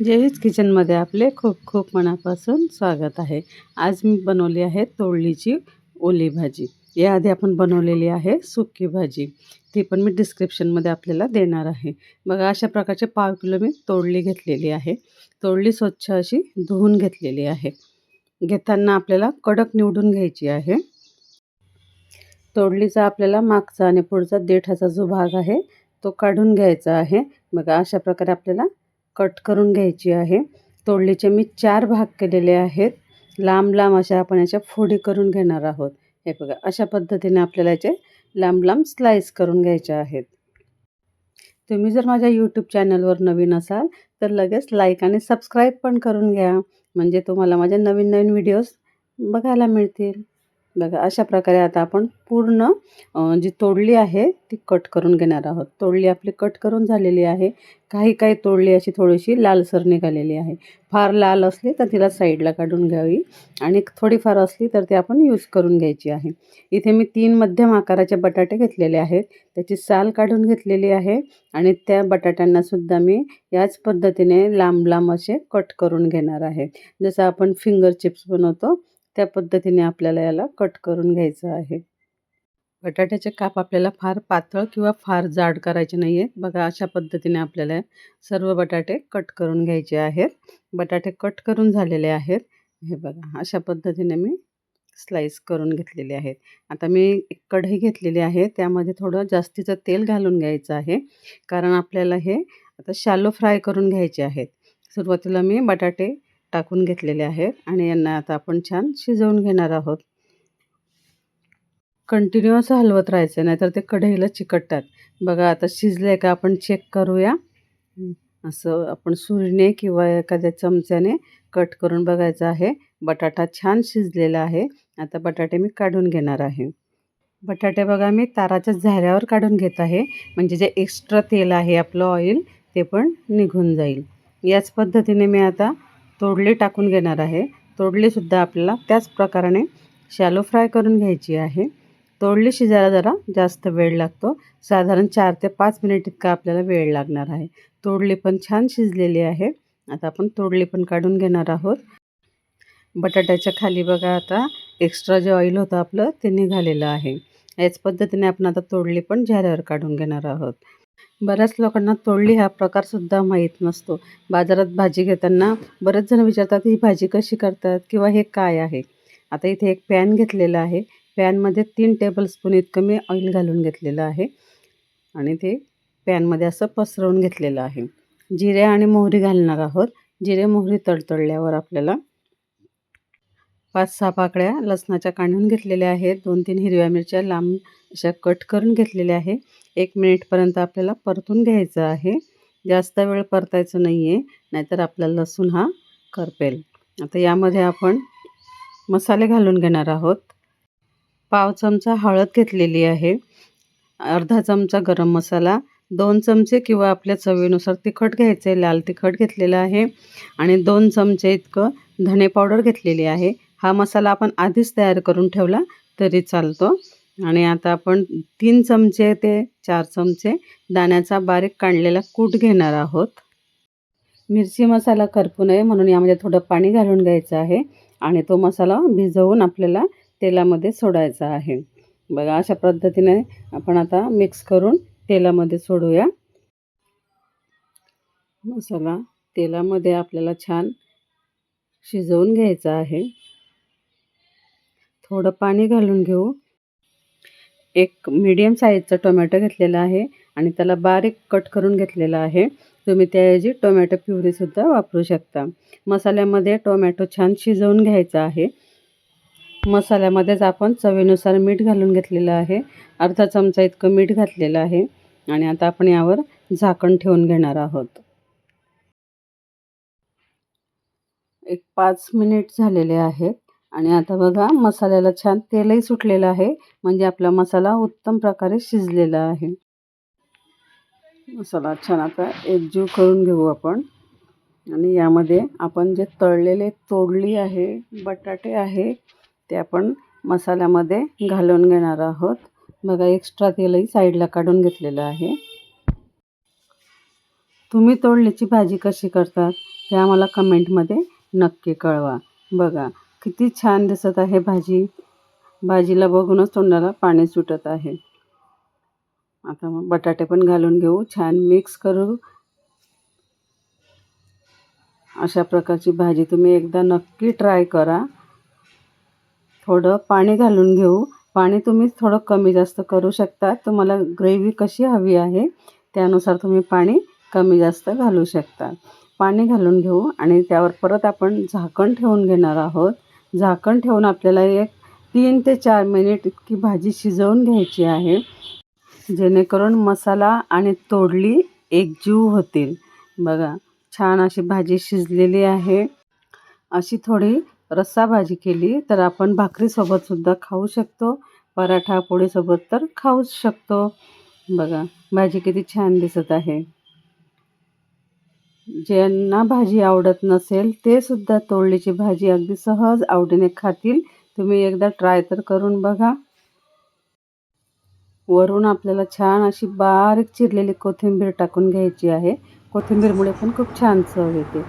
जेवीज किचनमध्ये आपले खूप खूप मनापासून स्वागत आहे. आज मी बनवली आहे तोडलीची ओली भाजी. याआधी आपण बनवलेली आहे सुकी भाजी. ती पण मी डिस्क्रिप्शनमध्ये आपल्याला देणार आहे. बघा अशा प्रकारचे पाव किलो मी तोडली घेतलेली आहे. तोडली स्वच्छ अशी धुवून घेतलेली आहे. घेताना आपल्याला कडक निवडून घ्यायची आहे. तोडलीचा आपल्याला मागचा आणि पुढचा देठाचा जो भाग आहे तो काढून घ्यायचा आहे. बघा अशा प्रकारे आपल्याला कट करून घ्यायची आहे. तोडलीचे मी चार भाग केलेले आहेत. लांब लांब अशा आपण याच्या फोडी करून घेणार आहोत. हे बघा अशा पद्धतीने आपल्याला याचे लांब लांब स्लाईस करून घ्यायचे आहेत. तुम्ही जर माझ्या यूट्यूब चॅनलवर नवीन असाल तर लगेच लाईक आणि सबस्क्राईब पण करून घ्या. म्हणजे तुम्हाला माझ्या नवीन नवीन व्हिडिओज बघायला मिळतील. बघा अशा प्रकारे आता आपण पूर्ण जी तोडली आहे ती कट करून घेणार आहोत. तोडली आपली कट करून झालेली आहे. काही काही तोडली अशी थोडीशी लालसर निघालेली आहे. फार लाल असली तर तिला साईडला काढून घ्यावी आणि थोडीफार असली तर ती आपण यूज करून घ्यायची आहे. इथे मी तीन मध्यम आकाराचे बटाटे घेतलेले आहेत. त्याची साल काढून घेतलेली आहे आणि त्या बटाट्यांनासुद्धा मी याच पद्धतीने लांब लांब असे कट करून घेणार आहे. जसं आपण फिंगर चिप्स बनवतो त्या पद्धतीने आपल्याला याला कट करून घ्यायचं आहे. बटाट्याचे काप आपल्याला फार पातळ किंवा फार जाड करायचे नाही आहेत बघा अशा पद्धतीने आपल्याला सर्व बटाटे कट करून घ्यायचे आहेत. बटाटे कट करून झालेले आहेत. हे बघा अशा पद्धतीने मी स्लाईस करून घेतलेले आहेत. आता मी एक कढई घेतलेली आहे. त्यामध्ये थोडं जास्तीचं तेल घालून घ्यायचं आहे. कारण आपल्याला हे आता शालो फ्राय करून घ्यायचे आहेत. सुरुवातीला मी बटाटे टाकून घेतलेले आहेत आणि यांना आता आपण छान शिजवून घेणार आहोत. कंटिन्यू असं हलवत राहायचं नाहीतर ते कढईला चिकटतात. बघा आता शिजले का आपण चेक करूया. असं आपण सुरीने किंवा एखाद्या चमच्याने कट करून बघायचं आहे. बटाटा छान शिजलेला आहे. आता बटाटे मी काढून घेणार आहे. बटाटे बघा मी ताराच्या झाऱ्यावर काढून घेत आहे. म्हणजे जे एक्स्ट्रा तेल आहे आपलं ऑइल ते पण निघून जाईल. याच पद्धतीने मी आता तोडली टाकून घेणार आहे. तोडलीसुद्धा आपल्याला त्याच प्रकाराने शॅलो फ्राय करून घ्यायची आहे. तोडली शिजायला जरा जास्त वेळ लागतो. साधारण चार ते पाच मिनिट इतका आपल्याला वेळ लागणार आहे. तोडली पण छान शिजलेली आहे. आता आपण तोडली पण काढून घेणार आहोत. बटाट्याच्या खाली बघा आता एक्स्ट्रा जे ऑइल होतं आपलं ते निघालेलं आहे. याच पद्धतीने आपण आता तोडली पण झाऱ्यावर काढून घेणार आहोत. बऱ्याच लोकांना तोडली हा प्रकारसुद्धा माहीत नसतो. बाजारात भाजी घेताना बरेच जण विचारतात ही भाजी कशी करतात किंवा हे काय आहे? आता इथे एक पॅन घेतलेला आहे. पॅनमध्ये तीन टेबलस्पून इतकं मी ऑइल घालून घेतलेलं आहे. आणि ते पॅनमध्ये असं पसरवून घेतलेलं आहे. जिरे आणि मोहरी घालणार आहोत. जिरे मोहरी तडतडल्यावर आपल्याला पाच सहा पाकळ्या लसणाच्या काढून घेतलेल्या आहेत. दोन तीन हिरव्या मिरच्या लांब अशा कट करून घेतलेल्या आहे एक मिनिटपर्यंत आपल्याला परतून घ्यायचं आहे. जास्त वेळ परतायचं नाही आहे नाहीतर आपला लसूण हा करपेल. आता यामध्ये आपण मसाले घालून घेणार आहोत. पाव चमचा हळद घेतलेली आहे. अर्धा चमचा गरम मसाला दोन चमचे किंवा आपल्या चवीनुसार तिखट घ्यायचं आहे लाल तिखट घेतलेलं आहे आणि दोन चमचे इतकं धणे पावडर घेतलेली आहे. हा मसाला आपण आधीच तयार करून ठेवला तरी चालतो. आणि आता आपण तीन चमचे ते चार चमचे दाण्याचा बारीक काढलेला कूट घेणार आहोत. मिरची मसाला करपू नये म्हणून यामध्ये थोडं पाणी घालून घ्यायचं आहे आणि तो मसाला भिजवून आपल्याला तेलामध्ये सोडायचा आहे. बघा अशा पद्धतीने आपण आता मिक्स करून तेलामध्ये सोडूया. मसाला तेलामध्ये आपल्याला छान शिजवून घ्यायचा आहे. थोडं पाणी घालून घेऊ. एक मीडियम साईजचा टोमॅटो घेतलेला आहे आणि त्याला बारीक कट करून घेतलेला आहे. तुम्ही त्याऐवजी टोमॅटो प्युरीसुद्धा वापरू शकता. मसाल्यामध्ये टोमॅटो छान शिजवून घ्यायचा आहे. मसाल्यामध्येच आपण चवीनुसार मीठ घालून घेतलेलं आहे. अर्धा चमचा इतकं मीठ घातलेलं आहे आणि आता आपण यावर झाकण ठेवून घेणार आहोत. एक पाच मिनिट झालेले आहेत. आणि आता बघा मसाल्याला छान तेलही सुटलेलं आहे. म्हणजे आपला मसाला उत्तम प्रकारे शिजलेला आहे. मसाला छान आता एकजीव करून घेऊ आपण. आणि यामध्ये आपण जे तळलेले तोडली आहे बटाटे आहे ते आपण मसाल्यामध्ये घालून घेणार आहोत. बघा एक्स्ट्रा तेलही साईडला काढून घेतलेलं आहे. तुम्ही तोडल्याची भाजी कशी करतात हे आम्हाला कमेंटमध्ये नक्की कळवा. बघा किती छान दिसत आहे भाजी. भाजीला बघूनच तोंडाला पाणी सुटत आहे. आता मग बटाटे पण घालून घेऊ. छान मिक्स करू. अशा प्रकारची भाजी तुम्ही एकदा नक्की ट्राय करा. थोडं पाणी घालून घेऊ. पाणी तुम्ही थोडं कमी जास्त करू शकता. तुम्हाला ग्रेव्ही कशी हवी आहे त्यानुसार तुम्ही पाणी कमी जास्त घालू शकता. पाणी घालून घेऊ आणि त्यावर परत आपण झाकण ठेवून घेणार आहोत. झाकण ठेवून आपल्याला एक तीन ते चार मिनिट इतकी भाजी शिजवून घ्यायची आहे. जेणेकरून मसाला आणि तोडली एकजीव होतील. बघा छान अशी भाजी शिजलेली आहे. अशी थोडी रस्सा भाजी केली तर आपण भाकरीसोबतसुद्धा खाऊ शकतो. पराठा पोळीसोबत तर खाऊच शकतो. बघा भाजी किती छान दिसत आहे. ज्यांना भाजी आवडत नसेल ते सुद्धा तोडलीची भाजी अगदी सहज आवडीने खातील. तुम्ही एकदा ट्राय तर करून बघा. वरून आपल्याला छान अशी बारीक चिरलेली कोथिंबीर टाकून घ्यायची आहे. कोथिंबीरमुळे पण खूप छान चव येते.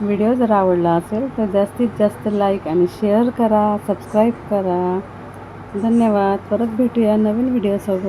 व्हिडिओ जर आवडला असेल तर जास्तीत जास्त लाईक आणि शेअर करा सबस्क्राईब करा. धन्यवाद. परत भेटूया नवीन व्हिडिओसोबत.